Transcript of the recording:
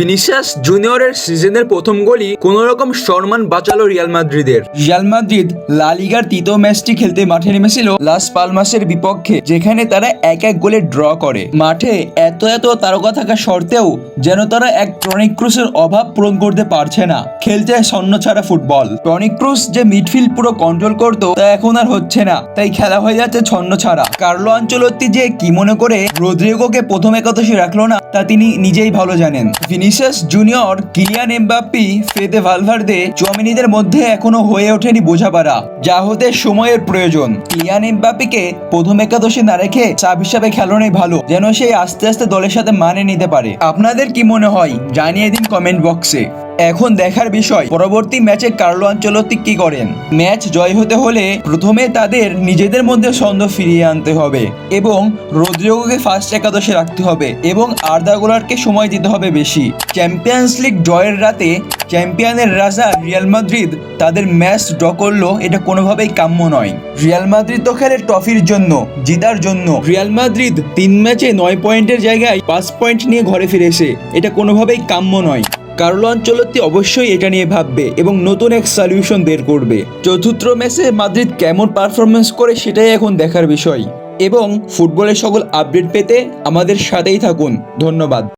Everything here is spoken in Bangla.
ভিনিসিয়াস জুনিয়রের সিজনের প্রথম গোলই কোন রকম সম্মান বাঁচালো রিয়াল মাদ্রিদের। রিয়াল মাদ্রিদ লা লিগার তৃতীয় ম্যাচটি খেলতে মাঠে নেমেছিল লাস পালমাসের বিপক্ষে, যেখানে তারা এক এক গোলে ড্র করে। মাঠে এত এত তারকা থাকা সত্ত্বেও যেন তারা এক টনিক ক্রুসের অভাব পূরণ করতে পারছে না। খেলছে স্বর্ণ ছাড়া ফুটবল। টনিক ক্রুস যে মিডফিল্ড পুরো কন্ট্রোল করতো, তা এখন আর হচ্ছে না। তাই খেলা হয়ে যাচ্ছে ছন্ন ছাড়া। কার্লো আঞ্চলত্তি যে কি মনে করে রদ্রিগোকে প্রথম একাদশী রাখল না, তা তিনি নিজেই ভালো জানেন। Vinicius Junior Kylian Mbappe Fede Valverde চমিনিদের মধ্যে এখনও হয়ে ওঠেনি বোঝাপারা যা হতে সময়ের প্রয়োজন। কিলিয়ান এমবাপ্পিকে প্রথম একাদশে না রেখে চাপ হিসাবে খেলানোই ভালো, যেন সে আস্তে আস্তে দলের সাথে মানে নিতে পারে। আপনাদের কি মনে হয়? জানিয়ে দিন কমেন্ট বক্সে। এখন দেখার বিষয়, পরবর্তী ম্যাচে কার্লো আঞ্চলত্তি কি করেন? ম্যাচ জয় হতে হলে প্রথমে তাদের নিজেদের মধ্যে ছন্দ ফিরিয়ে আনতে হবে এবং রদ্রিগোকে ফার্স্ট একাদশে রাখতে হবে এবং আর্দা গোলারকে সময় দিতে হবে বেশি। চ্যাম্পিয়ন্স লিগ জয়ের রাতে চ্যাম্পিয়নের রাজা রিয়াল মাদ্রিদ তাদের ম্যাচ ড্র করল, এটা কোনোভাবেই কাম্য নয়। রিয়াল মাদ্রিদ তো খেলে ট্রফির জন্য, জিতার জন্য। রিয়াল মাদ্রিদ তিন ম্যাচে নয় পয়েন্টের জায়গায় পাঁচ পয়েন্ট নিয়ে ঘরে ফিরেছে, এটা কোনোভাবেই কাম্য নয়। কার্লো আঞ্চলত্তি অবশ্যই এটা নিয়ে ভাববে এবং নতুন এক সলিউশন বের করবে। চতুর্থ ম্যাচে মাদ্রিদ কেমন পারফরমেন্স করে সেটাই এখন দেখার বিষয়। এবং ফুটবলের সকল আপডেট পেতে আমাদের সাথেই থাকুন। ধন্যবাদ।